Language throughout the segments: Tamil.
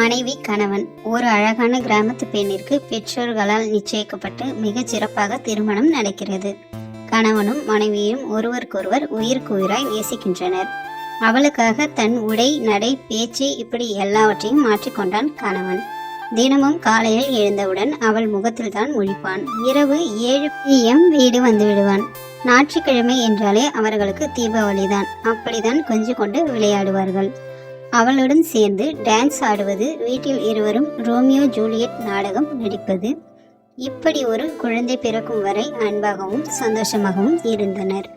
மனைவி கணவன். ஒரு அழகான கிராமத்து பெண்ணிற்கு பெற்றோர்களால் நிச்சயிக்கப்பட்டு மிகச் சிறப்பாக திருமணம் நடக்கிறது. கணவனும் மனைவியும் ஒருவருக்கொருவர் உயிருக்கு உயிராய் நேசிக்கின்றனர். அவளுக்காக தன் உடை நடை பேச்சு இப்படி எல்லாவற்றையும் மாற்றிக்கொண்டான் கணவன். தினமும் காலையில் எழுந்தவுடன் அவள் முகத்தில் தான் முழிப்பான் இரவு ஏழு பிஎம் வீடு வந்து விடுவான். ஞாயிற்றுக்கிழமை என்றாலே அவர்களுக்கு தீபாவளிதான். அப்படிதான் கொஞ்சம் கொண்டு விளையாடுவார்கள். அவளுடன் சேர்ந்து டான்ஸ் ஆடுவது வீட்டில் இருவரும் ரோமியோ ஜூலியட் நாடகம் நடிப்பது. இப்படி ஒரு குழந்தை பிறக்கும் வரை அன்பாகவும் சந்தோஷமாகவும் இருந்தனர்.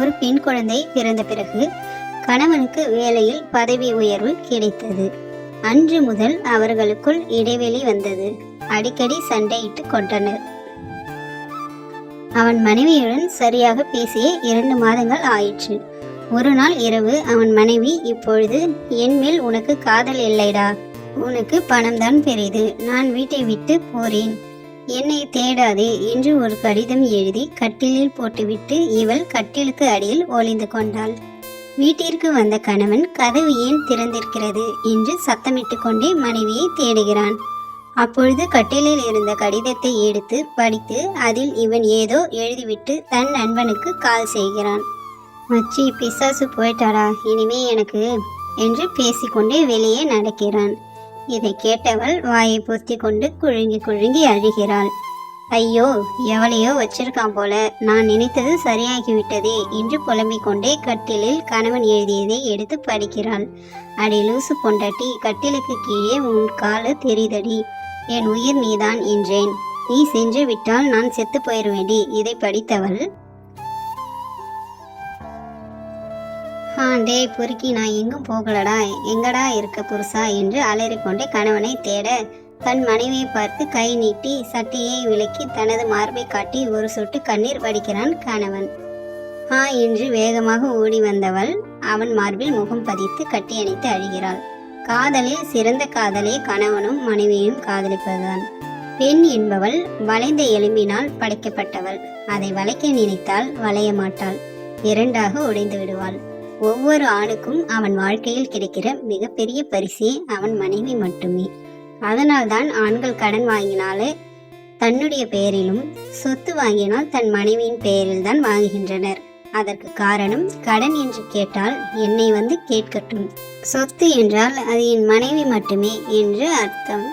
ஒரு பெண் குழந்தை பிறந்த பிறகு கணவனுக்கு வேலையில் பதவி உயர்வு கிடைத்தது. அன்று முதல் அவர்களுக்குள் இடைவெளி வந்தது. அடிக்கடி சண்டையிட்டு கொண்டனர். அவன் மனைவியுடன் சரியாக பேசிய இரண்டு மாதங்கள் ஆயிற்று. ஒரு நாள் இரவு அவன் மனைவி இப்பொழுது என் மேல் உனக்கு காதல் இல்லைடா. உனக்கு பணம்தான் பெரிது நான் வீட்டை விட்டு போறேன். என்னை தேடாதே என்று ஒரு கடிதம் எழுதி கட்டிலில் போட்டுவிட்டு இவள் கட்டிலுக்கு அடியில் ஒளிந்து கொண்டாள். வீட்டிற்கு வந்த கணவன் கதவு ஏன் திறந்திருக்கிறது? என்று சத்தமிட்டு கொண்டே மனைவியை தேடுகிறான். அப்பொழுது கட்டிலில் இருந்த கடிதத்தை எடுத்து படித்து அதில் இவன் ஏதோ எழுதிவிட்டு தன் நண்பனுக்கு கால் செய்கிறான். மச்சி பிசாசு போயிட்டாடா. இனிமே எனக்கு என்று பேசிக்கொண்டே வெளியே நடக்கிறான். இதை கேட்டவள் வாயை பொத்தி கொண்டு குழுங்கி குழுங்கி அழுகிறாள். ஐயோ எவளையோ வச்சிருக்கான் போல. நான் நினைத்தது சரியாகிவிட்டதே என்று புலம்பிக் கொண்டே கட்டிலில் கணவன் எழுதியதை எடுத்து படிக்கிறாள். அடி லூசு பொண்டாட்டி கட்டிலுக்கு கீழே உன் காலு தெரிதடி. என் உயிர் நீதான் என்றேன். நீ சென்று விட்டால் நான் செத்து போயிடுவேண்டி இதை படித்தவள் ஆ டேய் பொறுக்கி நான் எங்கும் போகலடா. எங்கடா இருக்க புருஷா என்று அலறிக்கொண்டே கணவனை தேட தன் மனைவியை பார்த்து கை நீட்டி சட்டையை விலக்கி தனது மார்பை காட்டி ஒரு சொட்டு கண்ணீர் வடிக்கிறான் கணவன். ஆ என்று வேகமாக ஓடி வந்தவள் அவன் மார்பில் முகம் பதித்து கட்டியணைத்து அழுகிறாள். காதலில் சிறந்த காதலே கணவனும் மனைவியும் காதலிப்பதுதான். பெண் என்பவள் வளைந்த எலும்பினால் படைக்கப்பட்டவள். அதை வளைக்க நினைத்தால் வளைய மாட்டாள். இரண்டாக உடைந்து விடுவாள். ஒவ்வொரு ஆணுக்கும் அவன் வாழ்க்கையில் கிடைக்கிற மிகப்பெரிய பரிசே அவன் மனைவி மட்டுமே. அதனால்தான் ஆண்கள் கடன் வாங்கினாலே தன்னுடைய பெயரிலும் சொத்து வாங்கினால் தன் மனைவியின் பெயரில் தான் வாங்குகின்றனர். அதற்கு காரணம் கடன் என்று கேட்டால் என்னை வந்து கேட்கட்டும். சொத்து என்றால் அது என் மனைவி மட்டுமே என்று அர்த்தம்.